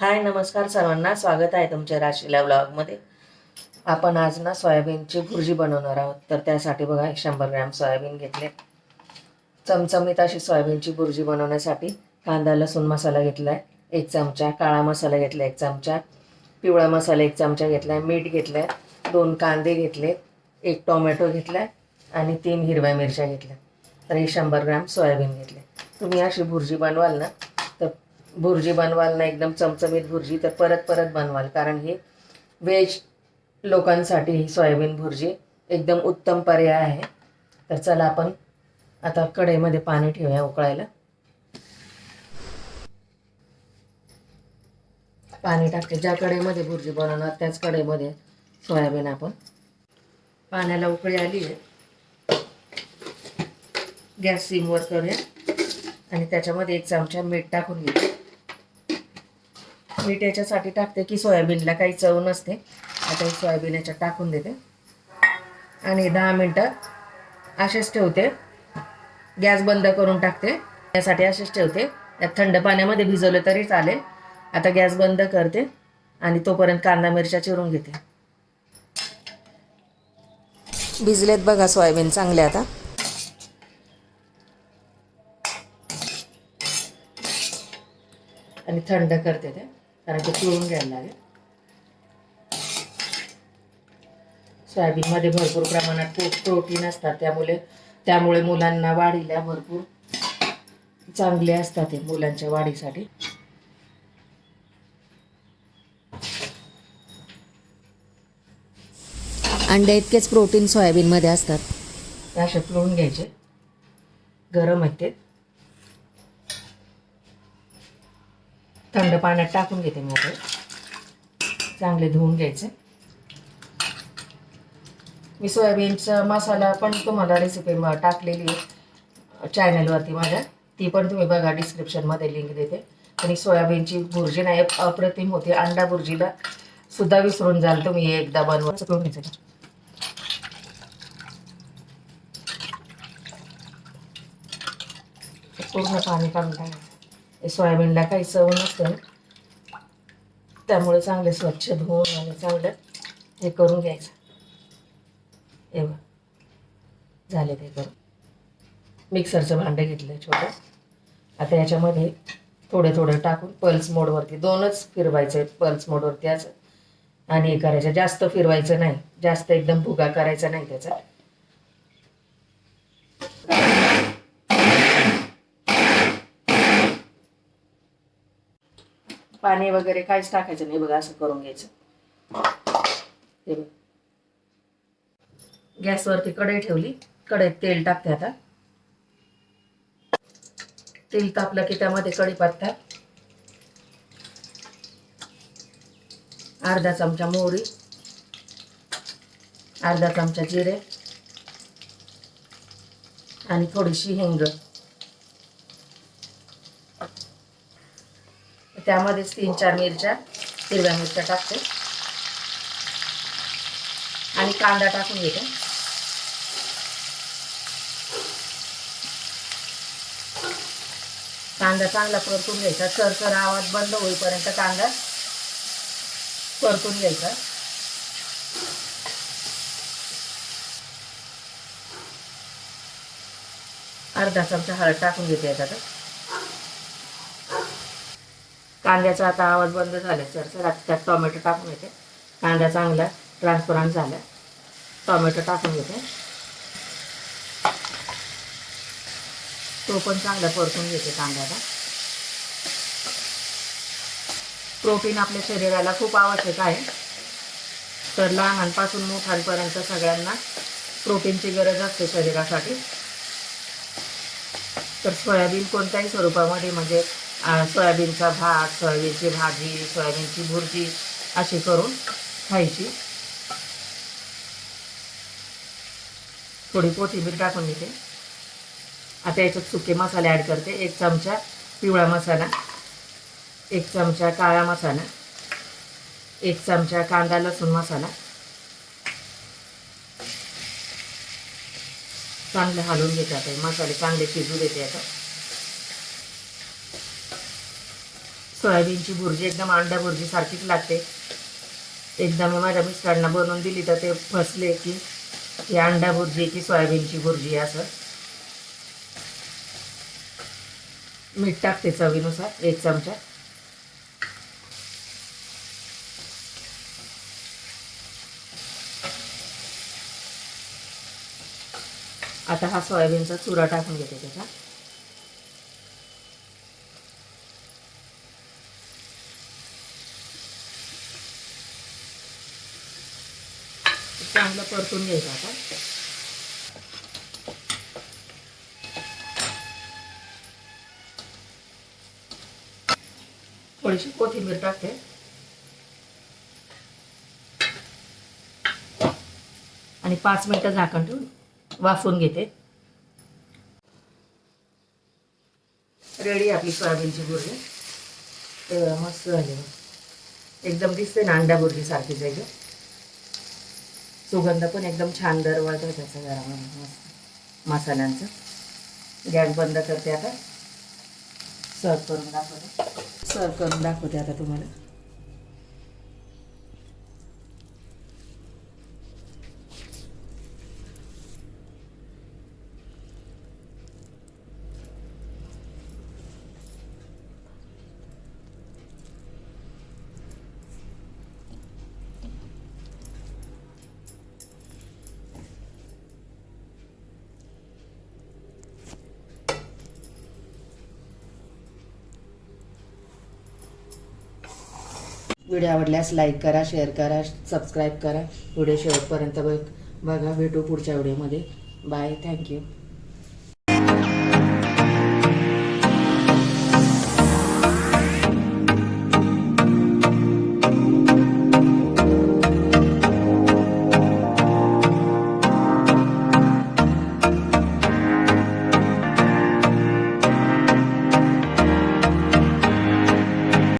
हाय नमस्कार सर्वांना. स्वागत आहे तुमच्या राशीला ब्लॉगमध्ये आपण आज ना सोयाबीनची भुर्जी बनवणार आहोत. तर त्यासाठी बघा एक शंभर ग्रॅम सोयाबीन घेतले. चमचमीत अशी सोयाबीनची भुर्जी बनवण्यासाठी कांदा लसूण मसाला घेतला आहे एक चमचा काळा मसाला घेतला एक चमचा. पिवळा मसाला एक चमचा घेतला आहे मीठ घेतलं आहे दोन कांदे घेतले एक टोमॅटो घेतला आहे आणि तीन हिरव्या मिरच्या घेतल्या. तर हे शंभर ग्रॅम सोयाबीन घेतले. तुम्ही अशी भुर्जी बनवाल ना भुर्जी बनवाल ना एकदम चमचमीत भुर्जी तर परत परत बनवाल. कारण ही व्हेज लोकांसाठी ही सोयाबीन भुर्जी एकदम उत्तम पर्याय आहे. तर चला आपण आता कढईमध्ये पाणी ठेवूया उकळायला. पाणी टाकते. ज्या कढईमध्ये भुर्जी बनवणार त्याच कढईमध्ये सोयाबीन आपण पाण्याला उकळी आली आहे. गॅस सिमवर करूया. आणि त्याच्यामध्ये एक चमचा मीठ टाकून घेते. मीठ याच्यासाठी टाकते की सोयाबीनला काही चव नसते. आता सोयाबीन याच्यात टाकून देते. आणि दहा मिनटं असेच ठेवते. गॅस बंद करून टाकते. त्यासाठी असेच ठेवते. त्यात थंड पाण्यामध्ये भिजवलं तरी चालेल. आता गॅस बंद करते आणि तोपर्यंत कांदा मिरच्या चिरून घेते. भिजलेत बघा सोयाबीन चांगले आता. आणि थंड करते ते. कारण ते पिळून घ्यायला लागेल. सोयाबीनमध्ये भरपूर प्रमाणात प्रो प्रोटीन असतात त्यामुळे त्यामुळे मुलांना वाढीला भरपूर चांगले असतात मुलांच्या वाढीसाठी. अंड्या इतकेच प्रोटीन सोयाबीनमध्ये असतात. असे पिळून घ्यायचे. गरम आहेत ते. थंड पाण्यात टाकून घेते मी आता. चांगले धुवून घ्यायचे. मी सोयाबीनचा मसाला पण तुम्हाला रेसिपी टाकलेली आहे. चॅनलवरती माझ्या. ती पण तुम्ही बघा डिस्क्रिप्शनमध्ये लिंक देते. आणि सोयाबीनची भुर्जी नाही अप्रतिम होती. अंडा भुर्जीला सुद्धा विसरून जाल तुम्ही एकदा बनवा. करून घ्यायचं. पूर्ण पाणी काढून टाकायचं. सोयाबीनला काही चव नसते त्यामुळे चांगले स्वच्छ धुवून आणि चांगलं हे करून घ्यायचं. एवढं झाले ते करून. मिक्सरचं भांडं घेतलं छोटं. आता याच्यामध्ये थोडे थोडे टाकून पल्स मोडवरती दोनच फिरवायचे पल्स मोडवरती असं. आणि हे करायचं. जास्त फिरवायचं नाही. जास्त एकदम भुगा करायचा नाही त्याचा. पाणी वगैरे काहीच टाकायचं नाही बघा असं करून घ्यायचं. ते बघ. गॅसवरती कढई ठेवली. कढईत तेल टाकते आता. तेल तापलं की त्यामध्ये कढीपत्ता. अर्धा चमचा मोहरी. अर्धा चमचा जिरे. आणि थोडीशी हिंग. त्यामध्येच तीन चार मिरच्या हिरव्या मिरच्या टाकते. आणि कांदा टाकून घेते. कांदा चांगला परतून घ्यायचा. सरसर आवाज बंद होईपर्यंत कांदा परतून घ्यायचा. अर्धा चमचा हळद टाकून घेते याच्यात. कांद्याचा आता आवाज बंद झाला सर सर आता त्यात टोमॅटो टाकून येते कांदा चांगला ट्रान्सपरंट झाला. टोमॅटो टाकून घेते. तो पण चांगला परतून घेते कांद्याला. प्रोटीन आपल्या शरीराला खूप आवश्यक आहे. तर लहानांपासून मोठ्यांपर्यंत सगळ्यांना प्रोटीनची गरज असते शरीरासाठी. तर सोयाबीन कोणत्याही स्वरूपामध्ये म्हणजे सोयाबीनचा भात सोयाबीनची भाजी सोयाबीनची भुर्जी अशी करून खायची. थोडी कोथिंबीर टाकून घेते. आता याच्यात सुके मसाले ॲड करते. एक चमचा पिवळा मसाला एक चमचा काळा मसाला एक चमचा कांदा लसूण मसाला चांगले हलवून घेते आता. मसाले चांगले शिजू देते आता. सोयाबीनची भुर्जी एकदम अंडा भुर्जीसारखीच लागते. एकदा मी माझ्या मिस्टरांना बनवून दिली तर ते फसले की ही अंडा भुर्जी की सोयाबीनची भुर्जी असं. मीठ टाकते चवीनुसार एक चमचा. आता हा सोयाबीनचा चुरा टाकून घेते त्याचा. चांगलं परतून घ्यायचं आता. थोडीशी कोथिंबीर टाकते. आणि पाच मिनटं झाकण ठेवून वाफवून घेते. रेडी आपली सोयाबीनची भुर्जी तर मस्त झाली. एकदम दिसते ना अंडा भुर्जी सारखी जाईल सुगंध पण एकदम छान दरवळतो त्याचा घरामध्ये. मस्त. मसाल्यांचा. गॅस बंद करते आता. सर्व करून दाखवते. सर्व करून दाखवते आता तुम्हाला. व्हिडिओ आवडल्यास लाईक करा शेअर करा सबस्क्राईब करा. व्हिडिओ शेवटपर्यंत बघ बघा भेटू पुढच्या व्हिडिओमध्ये. Bye thank you